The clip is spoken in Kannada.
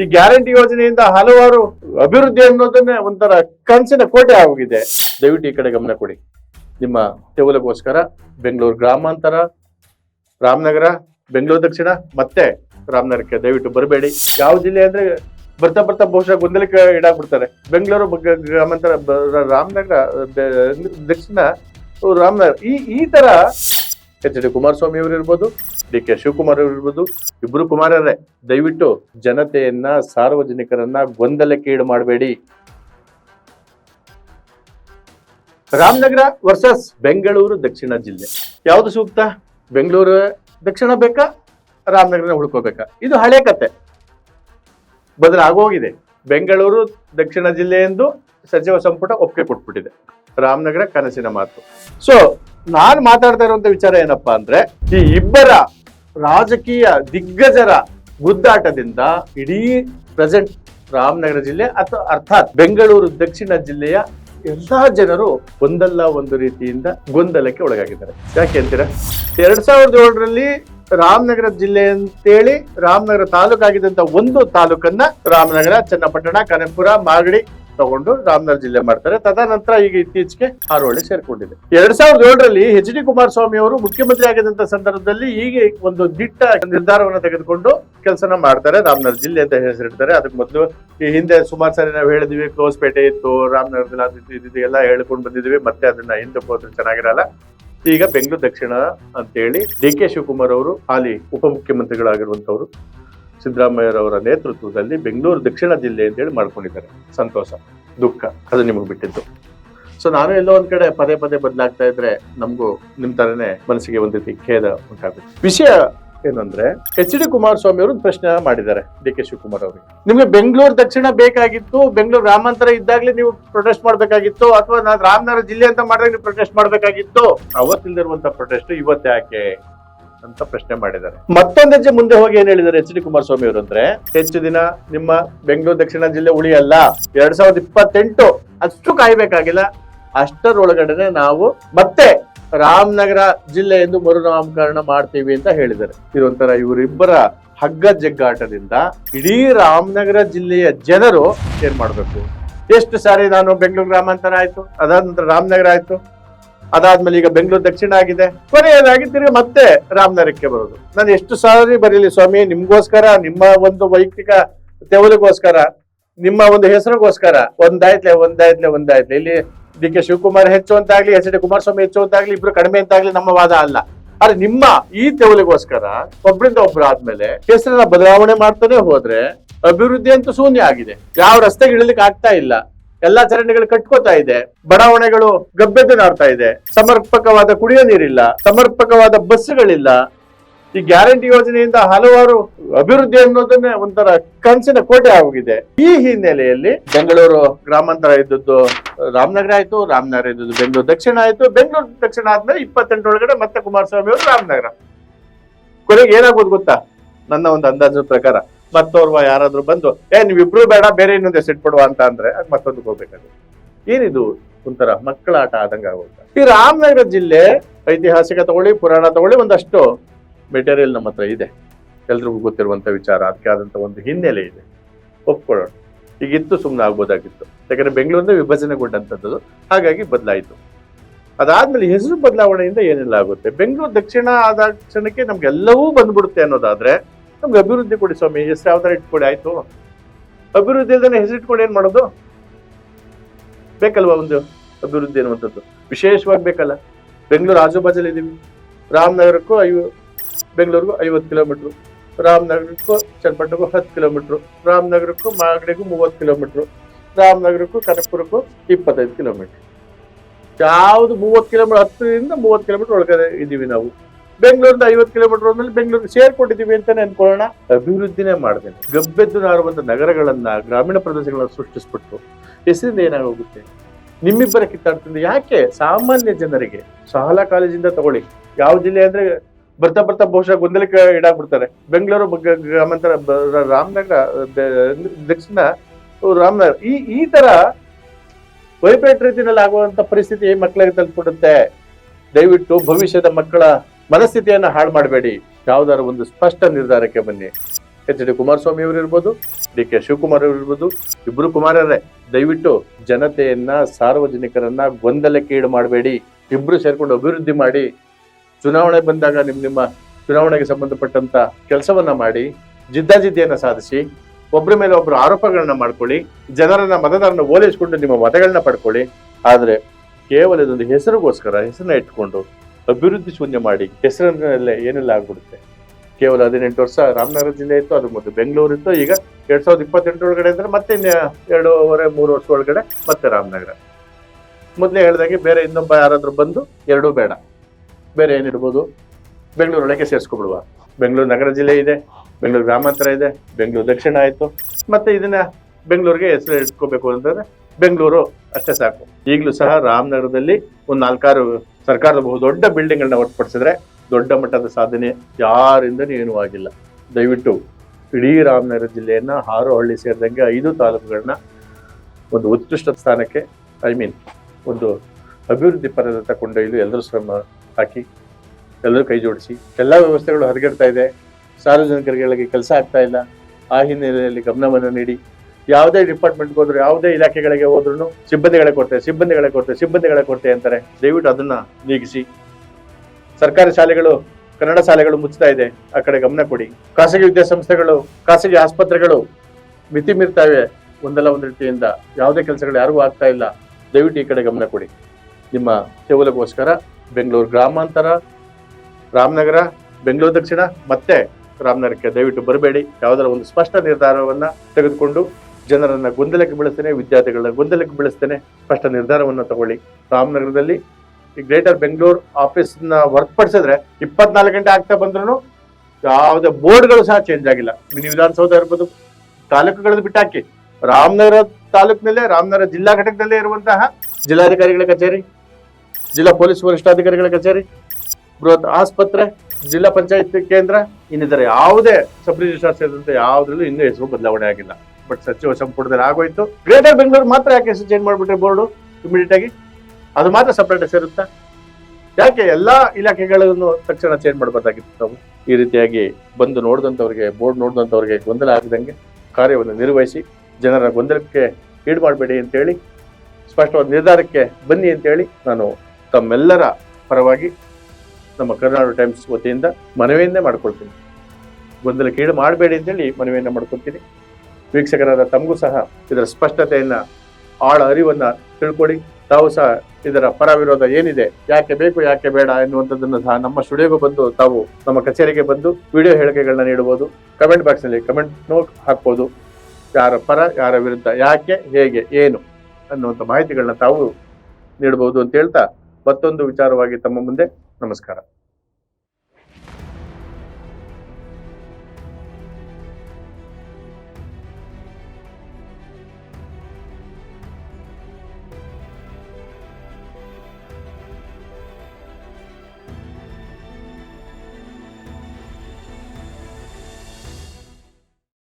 ಈ ಗ್ಯಾರಂಟಿ ಯೋಜನೆಯಿಂದ ಹಲವಾರು ಅಭಿವೃದ್ಧಿ ಅನ್ನೋದನ್ನೇ ಒಂಥರ ಕನಸಿನ ಕೋಟೆ ಆಗೋಗಿದೆ. ದಯವಿಟ್ಟು ಈ ಕಡೆ ಗಮನ ಕೊಡಿ. ನಿಮ್ಮ ತೆವಲಗೋಸ್ಕರ ಬೆಂಗಳೂರು ಗ್ರಾಮಾಂತರ, ರಾಮನಗರ, ಬೆಂಗಳೂರು ದಕ್ಷಿಣ, ಮತ್ತೆ ರಾಮನಗರಕ್ಕೆ ದಯವಿಟ್ಟು ಬರಬೇಡಿ. ಯಾವ ಜಿಲ್ಲೆ ಅಂದ್ರೆ ಬರ್ತಾ ಬರ್ತಾ ಬಹುಶಃ ಗೊಂದಲಕ್ಕೆ ಈಡಾಗ್ಬಿಡ್ತಾರೆ. ಬೆಂಗಳೂರು ಗ್ರಾಮಾಂತರ ರಾಮನಗರ ದಕ್ಷಿಣ, ರಾಮನಗರ. ಈ ಈ ತರ ಎಚ್ ಡಿ ಕುಮಾರಸ್ವಾಮಿ ಅವರು ಇರ್ಬೋದು, ಡಿ ಕೆ ಶಿವಕುಮಾರ್ ಅವರು ಇರ್ಬೋದು, ಇಬ್ರು ಕುಮಾರರೇ. ದಯವಿಟ್ಟು ಜನತೆಯನ್ನ, ಸಾರ್ವಜನಿಕರನ್ನ ಗೊಂದಲಕ್ಕೆ ಈಡು ಮಾಡಬೇಡಿ. ರಾಮನಗರ ವರ್ಸಸ್ ಬೆಂಗಳೂರು ದಕ್ಷಿಣ ಜಿಲ್ಲೆ. ಯಾವುದು ಸೂಕ್ತ? ಬೆಂಗಳೂರು ದಕ್ಷಿಣ ಬೇಕಾ? ರಾಮನಗರನ ಹುಡ್ಕೋಬೇಕಾ ಇದು ಹಳೆ ಕತೆ. ಬದಲಾಗೋಗಿದೆ. ಬೆಂಗಳೂರು ದಕ್ಷಿಣ ಜಿಲ್ಲೆ ಎಂದು ಸಚಿವ ಸಂಪುಟ ಒಪ್ಪಿಗೆ ಕೊಟ್ಬಿಟ್ಟಿದೆ. ರಾಮನಗರ ಕನಸಿನ ಮಾತು. ಸೊ ನಾನು ಮಾತಾಡ್ತಾ ಇರುವಂತ ವಿಚಾರ ಏನಪ್ಪಾ ಅಂದ್ರೆ, ಈ ಇಬ್ಬರ ರಾಜಕೀಯ ದಿಗ್ಗಜರ ಗುದ್ದಾಟದಿಂದ ಇಡೀ ಪ್ರೆಸೆಂಟ್ ರಾಮನಗರ ಜಿಲ್ಲೆ ಅಥವಾ ಅರ್ಥಾತ್ ಬೆಂಗಳೂರು ದಕ್ಷಿಣ ಜಿಲ್ಲೆಯ ಎಲ್ಲಾ ಜನರು ಒಂದಲ್ಲ ಒಂದು ರೀತಿಯಿಂದ ಗೊಂದಲಕ್ಕೆ ಒಳಗಾಗಿದ್ದಾರೆ. ಯಾಕೆ ಅಂತೀರಾ? ಎರಡ್ ಸಾವಿರದ ಏಳರಲ್ಲಿ ರಾಮನಗರ ಜಿಲ್ಲೆ ಅಂತೇಳಿ ರಾಮನಗರ ತಾಲೂಕಾಗಿದ್ದಂತ ಒಂದು ತಾಲೂಕನ್ನ ರಾಮನಗರ, ಚನ್ನಪಟ್ಟಣ, ಕನಕಪುರ, ಮಾಗಡಿ ತಗೊಂಡು ರಾಮನಗರ ಜಿಲ್ಲೆ ಮಾಡ್ತಾರೆ. ತದನಂತರ ಈಗ ಇತ್ತೀಚೆಗೆ ಹಾರೋಳಿ ಸೇರ್ಕೊಂಡಿದೆ. ಎರಡ್ ಸಾವಿರದ ಏಳರಲ್ಲಿ ಎಚ್ ಡಿ ಕುಮಾರಸ್ವಾಮಿ ಅವರು ಮುಖ್ಯಮಂತ್ರಿ ಆಗಿದಂತ ಸಂದರ್ಭದಲ್ಲಿ ಈಗ ಒಂದು ದಿಟ್ಟ ನಿರ್ಧಾರವನ್ನು ತೆಗೆದುಕೊಂಡು ಕೆಲಸನ ಮಾಡ್ತಾರೆ. ರಾಮನಗರ ಜಿಲ್ಲೆ ಅಂತ ಹೆಸರಿಡ್ತಾರೆ. ಅದಕ್ಕೆ ಮೊದಲು ಈ ಹಿಂದೆ ಸುಮಾರು ಸಾರಿ ನಾವು ಹೇಳಿದ್ವಿ ಕ್ಲೋಸ್ ಪೇಟೆ ಇತ್ತು ರಾಮನಗರದಲ್ಲಿ ಅದು ಇದು ಇದು ಎಲ್ಲ ಹೇಳ್ಕೊಂಡು ಬಂದಿದ್ವಿ, ಮತ್ತೆ ಅದನ್ನ ಹಿಂದಕ್ಕೆ ಹೋದ್ರೆ ಚೆನ್ನಾಗಿರಲ್ಲ. ಈಗ ಬೆಂಗಳೂರು ದಕ್ಷಿಣ ಅಂತೇಳಿ ಡಿ ಕೆ ಶಿವಕುಮಾರ್ ಅವರು ಹಾಲಿ ಉಪಮುಖ್ಯಮಂತ್ರಿಗಳಾಗಿರುವಂತವರು. ಸಿದ್ದರಾಮಯ್ಯರವರ ನೇತೃತ್ವದಲ್ಲಿ ಬೆಂಗಳೂರು ದಕ್ಷಿಣ ಜಿಲ್ಲೆ ಅಂತೇಳಿ ಮಾಡ್ಕೊಂಡಿದ್ದಾರೆ. ಸಂತೋಷ, ದುಃಖ, ಅದು ನಿಮಗೆ ಬಿಟ್ಟಿದ್ದು. ಸೊ ನಾನು ಎಲ್ಲೋ ಒಂದ್ ಕಡೆ ಪದೇ ಪದೇ ಬದಲಾಗ್ತಾ ಇದ್ರೆ ನಮಗೂ ನಿಮ್ ತರನೇ ಮನಸ್ಸಿಗೆ ಒಂದು ರೀತಿ ಖೇದ ಉಂಟಾಗುತ್ತೆ. ವಿಷಯ ಏನಂದ್ರೆ, ಎಚ್ ಡಿ ಕುಮಾರಸ್ವಾಮಿ ಅವರು ಪ್ರಶ್ನೆ ಮಾಡಿದ್ದಾರೆ ಡಿ ಕೆ ಶಿವಕುಮಾರ್ ಅವರಿಗೆ. ನಿಮ್ಗೆ ಬೆಂಗಳೂರು ದಕ್ಷಿಣ ಬೇಕಾಗಿತ್ತು, ಬೆಂಗಳೂರು ರಾಮಾಂತರ ಇದ್ದಾಗ್ಲೇ ನೀವು ಪ್ರೊಟೆಸ್ಟ್ ಮಾಡ್ಬೇಕಾಗಿತ್ತು, ಅಥವಾ ನಾನು ರಾಮನಗರ ಜಿಲ್ಲೆ ಅಂತ ಮಾಡಿದಾಗ ನೀವು ಪ್ರೊಟೆಸ್ಟ್ ಮಾಡಬೇಕಾಗಿತ್ತು? ಅವತ್ತಿಲ್ದಿರುವಂತ ಪ್ರೊಟೆಸ್ಟ್ ಇವತ್ತು ಯಾಕೆ ಅಂತ ಪ್ರಶ್ನೆ ಮಾಡಿದ್ದಾರೆ. ಮತ್ತೊಂದು ಹೆಜ್ಜೆ ಮುಂದೆ ಹೋಗಿ ಏನ್ ಹೇಳಿದ್ದಾರೆ ಎಚ್ ಡಿ ಕುಮಾರಸ್ವಾಮಿ ಅವರು ಅಂದ್ರೆ? ಹೆಚ್ಚು ದಿನ ನಿಮ್ಮ ಬೆಂಗಳೂರು ದಕ್ಷಿಣ ಜಿಲ್ಲೆ ಉಳಿಯಲ್ಲ ಎರಡ್ ಸಾವಿರದ ಇಪ್ಪತ್ತೆಂಟು ಅಷ್ಟು ಕಾಯ್ಬೇಕಾಗಿಲ್ಲ. ಅಷ್ಟರೊಳಗಡೆ ನಾವು ಮತ್ತೆ ರಾಮನಗರ ಜಿಲ್ಲೆ ಎಂದು ಮರುನಾಮಕರಣ ಮಾಡ್ತೀವಿ ಅಂತ ಹೇಳಿದ್ದಾರೆ. ಇದೊಂಥರ ಇವರಿಬ್ಬರ ಹಗ್ಗ ಜಗ್ಗಾಟದಿಂದ ಇಡೀ ರಾಮನಗರ ಜಿಲ್ಲೆಯ ಜನರು ಏನ್ ಮಾಡ್ಬೇಕು? ಎಷ್ಟು ಸಾರಿ ನಾನು ಬೆಂಗಳೂರು ಗ್ರಾಮಾಂತರ ಆಯ್ತು ಅದಾದ ನಂತರ ರಾಮನಗರ ಆಯ್ತು ಅದಾದ್ಮೇಲೆ ಈಗ ಬೆಂಗಳೂರು ದಕ್ಷಿಣ ಆಗಿದೆ. ಕೊನೆಯದಾಗಿ ತಿರುಗಿ ಮತ್ತೆ ರಾಮನಗರಕ್ಕೆ ಬರೋದು. ನಾನು ಎಷ್ಟು ಸಾರಿ ಬರೀಲಿ ಸ್ವಾಮಿ, ನಿಮ್ಗೋಸ್ಕರ, ನಿಮ್ಮ ಒಂದು ವೈಯಕ್ತಿಕ ತೆವಲಿಗೋಸ್ಕರ ನಿಮ್ಮ ಒಂದು ಹೆಸರಿಗೋಸ್ಕರ, ಒಂದಾಯ್ತಲೆ ಒಂದಾಯ್ತಲೆ ಒಂದಾಯ್ತಲೆ. ಇಲ್ಲಿ ಡಿ ಕೆ ಶಿವಕುಮಾರ್ ಹೆಚ್ಚು ಅಂತಾಗ್ಲಿ ಎಚ್ ಡಿ ಕುಮಾರಸ್ವಾಮಿ ಹೆಚ್ಚು ಅಂತಾಗ್ಲಿ, ಇಬ್ರು ಕಡಿಮೆ ಅಂತಾಗ್ಲಿ ನಮ್ಮ ವಾದ ಅಲ್ಲ. ಆದ್ರೆ ನಿಮ್ಮ ಈ ತೆವಲಿಗೋಸ್ಕರ ಒಬ್ರಿಂದ ಒಬ್ರು ಆದ್ಮೇಲೆ ಹೆಸರನ್ನ ಬದಲಾವಣೆ ಮಾಡ್ತಾನೆ ಹೋದ್ರೆ ಅಭಿವೃದ್ಧಿ ಅಂತೂ ಶೂನ್ಯ ಆಗಿದೆ. ಯಾವ ರಸ್ತೆಗೆ ಇಳಿಲಿಕ್ಕೆ ಆಗ್ತಾ ಇಲ್ಲ. ಎಲ್ಲಾ ಚರಂಡಿಗಳು ಕಟ್ಕೋತಾ ಇದೆ. ಬಡಾವಣೆಗಳು ಗಬ್ಬೆದ್ದು ನಾಡ್ತಾ ಇದೆ. ಸಮರ್ಪಕವಾದ ಕುಡಿಯೋ ನೀರಿಲ್ಲ, ಸಮರ್ಪಕವಾದ ಬಸ್ಗಳಿಲ್ಲ ಈ ಗ್ಯಾರಂಟಿ ಯೋಜನೆಯಿಂದ ಹಲವಾರು ಅಭಿವೃದ್ಧಿ ಅನ್ನೋದನ್ನೇ ಒಂಥರ ಕನಸಿನ ಕೋಟೆ ಆಗೋಗಿದೆ. ಈ ಹಿನ್ನೆಲೆಯಲ್ಲಿ ಬೆಂಗಳೂರು ಗ್ರಾಮಾಂತರ ಇದ್ದದ್ದು ರಾಮನಗರ ಆಯ್ತು, ರಾಮನಗರ ಇದ್ದದ್ದು ಬೆಂಗಳೂರು ದಕ್ಷಿಣ ಆಯ್ತು, ಬೆಂಗಳೂರು ದಕ್ಷಿಣ ಆದ್ಮೇಲೆ ಇಪ್ಪತ್ತೆಂಟರೊಳಗಡೆ ಮತ್ತೆ ಕುಮಾರಸ್ವಾಮಿ ಅವರು ರಾಮನಗರ. ಕೊನೆಗೆ ಏನಾಗೋದು ಗೊತ್ತಾ? ನನ್ನ ಒಂದು ಅಂದಾಜು ಪ್ರಕಾರ. ಮತ್ತೋರ್ವ ಯಾರಾದ್ರೂ ಬಂದು, ಏ, ನೀವಿಬ್ರು ಬೇಡ, ಬೇರೆ ಇನ್ನೊಂದು ಹೆಸರು ಇಟ್ಬಿಡುವ ಅಂತ ಅಂದ್ರೆ ಆಗ ಮತ್ತೊಂದು ಏನಿದು? ಒಂಥರ ಮಕ್ಕಳ ಆಟ ಆದಂಗ ಆಗುತ್ತೆ ಈ ರಾಮನಗರ ಜಿಲ್ಲೆ ಐತಿಹಾಸಿಕ ತಗೊಳ್ಳಿ, ಪುರಾಣ ತಗೊಳ್ಳಿ, ಒಂದಷ್ಟು ಮೆಟೀರಿಯಲ್ ನಮ್ಮ ಹತ್ರ ಇದೆ. ಎಲ್ರಿಗೂ ಗೊತ್ತಿರುವಂತ ವಿಚಾರ, ಅದಕ್ಕೆ ಆದಂತ ಒಂದು ಹಿನ್ನೆಲೆ ಇದೆ. ಒಪ್ಕೊಳ್ಳೋಣ. ಈಗಿತ್ತು ಸುಮ್ಮನೆ ಆಗ್ಬೋದಾಗಿತ್ತು. ಯಾಕಂದ್ರೆ ಬೆಂಗಳೂರಿಂದ ವಿಭಜನೆಗೊಂಡಂಥದ್ದು. ಹಾಗಾಗಿ ಬದಲಾಯಿತು. ಅದಾದ್ಮೇಲೆ ಹೆಸರು ಬದಲಾವಣೆಯಿಂದ ಏನೆಲ್ಲ ಆಗುತ್ತೆ? ಬೆಂಗಳೂರು ದಕ್ಷಿಣ ಆದ ಕ್ಷಣಕ್ಕೆ ನಮ್ಗೆಲ್ಲವೂ ಬಂದ್ಬಿಡುತ್ತೆ ಅನ್ನೋದಾದ್ರೆ ನಮ್ಗೆ ಅಭಿವೃದ್ಧಿ ಕೊಡಿ ಸ್ವಾಮಿ ಹೆಸರು ಯಾವ ಥರ ಇಟ್ಕೊಡಿ ಆಯ್ತು. ಅಭಿವೃದ್ಧಿ ಇಲ್ದೇ ಹೆಸರು ಇಟ್ಕೊಂಡು ಏನ್ ಮಾಡೋದು? ಬೇಕಲ್ವಾ ಒಂದು ಅಭಿವೃದ್ಧಿ ಅನ್ನುವಂಥದ್ದು? ವಿಶೇಷವಾಗಿ ಬೇಕಲ್ಲ. ಬೆಂಗಳೂರು ಆಜುಬಾಜಲ್ಲಿ ಇದ್ದೀವಿ ರಾಮನಗರಕ್ಕೂ ಐವ, ಬೆಂಗಳೂರಿಗೂ ಐವತ್ತು ಕಿಲೋಮೀಟ್ರು. ರಾಮನಗರಕ್ಕೂ ಚನ್ನಪಟ್ಟಣಕ್ಕೂ ಹತ್ತು ಕಿಲೋಮೀಟ್ರು. ರಾಮನಗರಕ್ಕೂ ಮಾಗಡಿಗೂ ಮೂವತ್ತು ಕಿಲೋಮೀಟ್ರು. ರಾಮನಗರಕ್ಕೂ ಕನಕಪುರಕ್ಕೂ ಇಪ್ಪತ್ತೈದು ಕಿಲೋಮೀಟ್ರ್. ಯಾವುದು ಮೂವತ್ತು ಕಿಲೋಮೀಟರ್ ಹತ್ತರಿಂದ ಮೂವತ್ತು ಕಿಲೋಮೀಟರ್ ಒಳಗಡೆ ಇದ್ದೀವಿ ನಾವು. ಬೆಂಗಳೂರಿಂದ ಐವತ್ತು ಕಿಲೋಮೀಟರ್ ಹೋದ್ಮೇಲೆ ಬೆಂಗಳೂರಿಗೆ ಸೇರ್ಕೊಂಡಿದ್ದೀವಿ ಅಂತಾನೆ ಅನ್ಕೊಳ್ಳೋಣ. ಅಭಿವೃದ್ಧಿನೇ ಮಾಡಿದೆ ಗಬ್ಬೆದ್ದು ನಾರುವಂತ ನಗರಗಳನ್ನ, ಗ್ರಾಮೀಣ ಪ್ರದೇಶಗಳನ್ನ ಸೃಷ್ಟಿಸ್ಬಿಟ್ಟು ಹೆಸರಿಂದ ಏನಾಗೋಗುತ್ತೆ? ನಿಮ್ಮಿಬ್ಬರ ಕಿತ್ತಾಡ್ತಿಂದ. ಯಾಕೆ ಸಾಮಾನ್ಯ ಜನರಿಗೆ ಶಾಲಾ ಕಾಲೇಜಿಂದ ತಗೊಳ್ಳಿ. ಯಾವ ಜಿಲ್ಲೆ ಅಂದ್ರೆ ಬರ್ತಾ ಬರ್ತಾ ಬಹುಶಃ ಗೊಂದಲಕ್ಕೆ ಈಡಾಗ್ಬಿಡ್ತಾರೆ. ಬೆಂಗಳೂರು ಗ್ರಾಮಾಂತರ ರಾಮನಗರ ದಕ್ಷಿಣ ರಾಮನಗರ. ಈ ಈ ತರ ವೈಬ್ರೇಟ್ ರೀತಿಯಲ್ಲಿ ಆಗುವಂತ ಪರಿಸ್ಥಿತಿ ಮಕ್ಕಳಿಗೆ ತಲುಪಿಬಿಡುತ್ತೆ ದಯವಿಟ್ಟು ಭವಿಷ್ಯದ ಮಕ್ಕಳ ಮನಸ್ಥಿತಿಯನ್ನ ಹಾಳು ಮಾಡಬೇಡಿ. ಯಾವ್ದಾದ್ರು ಒಂದು ಸ್ಪಷ್ಟ ನಿರ್ಧಾರಕ್ಕೆ ಬನ್ನಿ. ಎಚ್ ಡಿ ಕುಮಾರಸ್ವಾಮಿ ಅವರು ಇರ್ಬೋದು, ಡಿ ಕೆ ಶಿವಕುಮಾರ್ ಅವರು ಇರ್ಬೋದು, ಇಬ್ರು ಕುಮಾರರೇ. ದಯವಿಟ್ಟು ಜನತೆಯನ್ನ, ಸಾರ್ವಜನಿಕರನ್ನ ಗೊಂದಲಕ್ಕೆ ಈಡು ಮಾಡಬೇಡಿ. ಇಬ್ರು ಸೇರ್ಕೊಂಡು ಅಭಿವೃದ್ಧಿ ಮಾಡಿ. ಚುನಾವಣೆ ಬಂದಾಗ ನಿಮ್ ನಿಮ್ಮ ಚುನಾವಣೆಗೆ ಸಂಬಂಧಪಟ್ಟಂತ ಕೆಲಸವನ್ನ ಮಾಡಿ, ಜಿದ್ದಾಜಿದ್ದಿಯನ್ನ ಸಾಧಿಸಿ ಒಬ್ಬರ ಮೇಲೆ ಒಬ್ರು ಆರೋಪಗಳನ್ನ ಮಾಡ್ಕೊಳ್ಳಿ, ಜನರನ್ನ ಮತದಾರನ ಓಲೈಸ್ಕೊಂಡು ನಿಮ್ಮ ಮತಗಳನ್ನ ಪಡ್ಕೊಳ್ಳಿ. ಆದ್ರೆ ಕೇವಲ ಇದೊಂದು ಹೆಸರಿಗೋಸ್ಕರ, ಹೆಸರನ್ನ ಇಟ್ಕೊಂಡು ಅಭಿವೃದ್ಧಿ ಶೂನ್ಯ ಮಾಡಿ ಹೆಸರಿನಲ್ಲೇ ಏನೆಲ್ಲ ಆಗ್ಬಿಡುತ್ತೆ? ಕೇವಲ ಹದಿನೆಂಟು ವರ್ಷ ರಾಮನಗರ ಜಿಲ್ಲೆ ಇತ್ತು, ಅದು ಮೊದಲು ಬೆಂಗಳೂರು ಇತ್ತು, ಈಗ ಎರಡ್ ಸಾವಿರದ ಇಪ್ಪತ್ತೆಂಟು ಒಳಗಡೆ ಅಂದ್ರೆ ಮತ್ತೆ ಇನ್ನ ಎರಡೂವರೆ, ಮೂರು ವರ್ಷ ಒಳಗಡೆ ಮತ್ತೆ ರಾಮನಗರ. ಮೊದಲೇ ಹೇಳಿದಾಗೆ ಬೇರೆ ಇನ್ನೊಬ್ಬ ಯಾರಾದ್ರೂ ಬಂದು, ಎರಡೂ ಬೇಡ. ಬೇರೆ ಏನಿರ್ಬೋದು ಬೆಂಗಳೂರೊಳಗೆ ಸೇರಿಸ್ಕೊಬಿಡುವ. ಬೆಂಗಳೂರು ನಗರ ಜಿಲ್ಲೆ ಇದೆ, ಬೆಂಗಳೂರು ಗ್ರಾಮಾಂತರ ಇದೆ, ಬೆಂಗಳೂರು ದಕ್ಷಿಣ ಆಯಿತು. ಮತ್ತೆ ಇದನ್ನ ಬೆಂಗಳೂರಿಗೆ ಹೆಸರು ಇಟ್ಕೋಬೇಕು ಅಂತಂದ್ರೆ ಬೆಂಗಳೂರು ಅಷ್ಟೇ ಸಾಕು. ಈಗಲೂ ಸಹ ರಾಮನಗರದಲ್ಲಿ ಒಂದು ನಾಲ್ಕಾರು ಸರ್ಕಾರದ ಬಹು ದೊಡ್ಡ ಬಿಲ್ಡಿಂಗ್ಗಳನ್ನ ಒಟ್ಟುಪಡಿಸಿದ್ರೆ ದೊಡ್ಡ ಮಟ್ಟದ ಸಾಧನೆ ಯಾರಿಂದ ಏನೂ ಆಗಿಲ್ಲ. ದಯವಿಟ್ಟು ಇಡೀ ರಾಮನಗರ ಜಿಲ್ಲೆಯನ್ನ ಹಾರೋಹಳ್ಳಿ ಸೇರಿದಂಗೆ ಐದು ತಾಲೂಕುಗಳನ್ನ ಒಂದು ಉತ್ಕೃಷ್ಟ ಸ್ಥಾನಕ್ಕೆ, ಐ ಮೀನ್ ಒಂದು ಅಭಿವೃದ್ಧಿ ಪರದತ್ತ ಕೊಂಡೊಯ್ದು ಎಲ್ಲರೂ ಶ್ರಮ ಹಾಕಿ ಎಲ್ಲರೂ ಕೈ ಜೋಡಿಸಿ, ಎಲ್ಲ ವ್ಯವಸ್ಥೆಗಳು ಹದಗೆಡ್ತಾ ಇದೆ. ಸಾರ್ವಜನಿಕರಿಗೆ ಕೆಲಸ ಆಗ್ತಾ ಇಲ್ಲ. ಆ ಹಿನ್ನೆಲೆಯಲ್ಲಿ ಗಮನವನ್ನು ನೀಡಿ ಯಾವುದೇ ಡಿಪಾರ್ಟ್ಮೆಂಟ್ಗೆ ಹೋದ್ರು, ಯಾವುದೇ ಇಲಾಖೆಗಳಿಗೆ ಹೋದ್ರು ಸಿಬ್ಬಂದಿಗಳೇ ಕೊಡ್ತೇವೆ ಸಿಬ್ಬಂದಿಗಳೇ ಕೊಡ್ತೇವೆ ಸಿಬ್ಬಂದಿಗಳೇ ಕೊಡ್ತೇವೆ ಅಂತಾರೆ. ದಯವಿಟ್ಟು ಅದನ್ನ ನೀಗಿಸಿ. ಸರ್ಕಾರಿ ಶಾಲೆಗಳು, ಕನ್ನಡ ಶಾಲೆಗಳು ಮುಚ್ತಾ ಇದೆ. ಆ ಕಡೆ ಗಮನ ಕೊಡಿ. ಖಾಸಗಿ ವಿದ್ಯಾಸಂಸ್ಥೆಗಳು, ಖಾಸಗಿ ಆಸ್ಪತ್ರೆಗಳು ಮಿತಿ ಮೀರ್ತಾವೆ. ಒಂದಲ್ಲ ಒಂದು ರೀತಿಯಿಂದ ಯಾವುದೇ ಕೆಲಸಗಳು ಯಾರಿಗೂ ಆಗ್ತಾ ಇಲ್ಲ. ದಯವಿಟ್ಟು ಈ ಕಡೆ ಗಮನ ಕೊಡಿ. ನಿಮ್ಮ ಸೇವಲಗೋಸ್ಕರ ಬೆಂಗಳೂರು ಗ್ರಾಮಾಂತರ, ರಾಮನಗರ, ಬೆಂಗಳೂರು ದಕ್ಷಿಣ, ಮತ್ತೆ ರಾಮನಗರಕ್ಕೆ ದಯವಿಟ್ಟು ಬರಬೇಡಿ. ಯಾವುದರ ಒಂದು ಸ್ಪಷ್ಟ ನಿರ್ಧಾರವನ್ನು ತೆಗೆದುಕೊಂಡು ಜನರನ್ನ ಗೊಂದಲಕ್ಕೆ ಬೆಳೆಸ್ತೇನೆ, ವಿದ್ಯಾರ್ಥಿಗಳನ್ನ ಗೊಂದಲಕ್ಕೆ ಬೆಳೆಸ್ತೇನೆ ಸ್ಪಷ್ಟ ನಿರ್ಧಾರವನ್ನು ತಗೊಳ್ಳಿ. ರಾಮನಗರದಲ್ಲಿ ಈ ಗ್ರೇಟರ್ ಬೆಂಗಳೂರು ಆಫೀಸ್ನ ಹೊರತುಪಡಿಸಿದ್ರೆ ಇಪ್ಪತ್ನಾಲ್ಕು ಗಂಟೆ ಆಗ್ತಾ ಬಂದ್ರೂ ಯಾವುದೇ ಬೋರ್ಡ್ಗಳು ಸಹ ಚೇಂಜ್ ಆಗಿಲ್ಲ. ಮಿನಿ ವಿಧಾನಸೌಧ ಇರ್ಬೋದು, ತಾಲೂಕುಗಳನ್ನು ಬಿಟ್ಟಾಕಿ, ರಾಮನಗರ ತಾಲೂಕಿನಲ್ಲೇ, ರಾಮನಗರ ಜಿಲ್ಲಾ ಘಟಕದಲ್ಲೇ ಇರುವಂತಹ ಜಿಲ್ಲಾಧಿಕಾರಿಗಳ ಕಚೇರಿ, ಜಿಲ್ಲಾ ಪೊಲೀಸ್ ವರಿಷ್ಠಾಧಿಕಾರಿಗಳ ಕಚೇರಿ, ಬೃಹತ್ ಆಸ್ಪತ್ರೆ, ಜಿಲ್ಲಾ ಪಂಚಾಯತ್ ಕೇಂದ್ರ, ಇನ್ನಿತರ ಯಾವುದೇ ಸಬ್ ರಿಜಿಸ್ಟ್ರಾರ್ ಸೇರಿದಂತೆ ಯಾವುದ್ರಲ್ಲೂ ಇನ್ನೂ ಹೆಸರು ಬದಲಾವಣೆ ಆಗಿಲ್ಲ. ಬಟ್ ಸಚಿವ ಸಂಪುಟದಲ್ಲಿ ಆಗೋಯ್ತು. ಗ್ರೇಟರ್ ಬೆಂಗಳೂರು ಮಾತ್ರ ಯಾಕೆ ಹೆಸರು ಚೇಂಜ್ ಮಾಡ್ಬಿಟ್ರೆ ಬೋರ್ಡು ಇಮಿಡಿಯೇಟ್ ಆಗಿ? ಅದು ಮಾತ್ರ ಸಪ್ರೇಟ್ ಸೇರುತ್ತಾ ಯಾಕೆ ಎಲ್ಲ ಇಲಾಖೆಗಳನ್ನು ತಕ್ಷಣ ಚೇಂಜ್ ಮಾಡಬೇಕಾಗಿತ್ತು ತಾವು? ಈ ರೀತಿಯಾಗಿ ಬಂದು ನೋಡಿದಂಥವ್ರಿಗೆ ಬೋರ್ಡ್ ನೋಡಿದಂಥವ್ರಿಗೆ ಗೊಂದಲ ಆಗದಂಗೆ ಕಾರ್ಯವನ್ನು ನಿರ್ವಹಿಸಿ, ಜನರ ಗೊಂದಲಕ್ಕೆ ಈಡು ಮಾಡಬೇಡಿ ಅಂತೇಳಿ, ಸ್ಪಷ್ಟವಾದ ನಿರ್ಧಾರಕ್ಕೆ ಬನ್ನಿ ಅಂತೇಳಿ ನಾನು ತಮ್ಮೆಲ್ಲರ ಪರವಾಗಿ ನಮ್ಮ ಕರ್ನಾಟಕ ಟೈಮ್ಸ್ ವತಿಯಿಂದ ಮನವಿಯನ್ನೇ ಮಾಡ್ಕೊಳ್ತೀನಿ. ಗೊಂದಲಕ್ಕೆ ಈಡು ಮಾಡಬೇಡಿ ಅಂತೇಳಿ ಮನವಿಯನ್ನು ಮಾಡ್ಕೊಳ್ತೀನಿ. ವೀಕ್ಷಕರಾದ ತಮಗೂ ಸಹ ಇದರ ಸ್ಪಷ್ಟತೆಯನ್ನು, ಆಳ ಅರಿವನ್ನ ತಿಳ್ಕೊಡಿ ತಾವು ಸಹ ಇದರ ಪರ ವಿರೋಧ ಏನಿದೆ, ಯಾಕೆ ಬೇಕು, ಯಾಕೆ ಬೇಡ ಎನ್ನುವಂಥದ್ದನ್ನು ಸಹ ನಮ್ಮ ಸ್ಟುಡಿಯೋಗೆ ಬಂದು ತಾವು ನಮ್ಮ ಕಚೇರಿಗೆ ಬಂದು ವಿಡಿಯೋ ಹೇಳಿಕೆಗಳನ್ನ ನೀಡಬಹುದು. ಕಮೆಂಟ್ ಬಾಕ್ಸ್ನಲ್ಲಿ ಕಮೆಂಟ್ ನೋಟ್ ಹಾಕ್ಬೋದು. ಯಾರ ಪರ, ಯಾರ ವಿರುದ್ಧ, ಯಾಕೆ, ಹೇಗೆ, ಏನು ಅನ್ನುವಂಥ ಮಾಹಿತಿಗಳನ್ನ ತಾವು ನೀಡಬಹುದು ಅಂತ ಹೇಳ್ತಾ ಮತ್ತೊಂದು ವಿಚಾರವಾಗಿ ತಮ್ಮ ಮುಂದೆ ನಮಸ್ಕಾರ.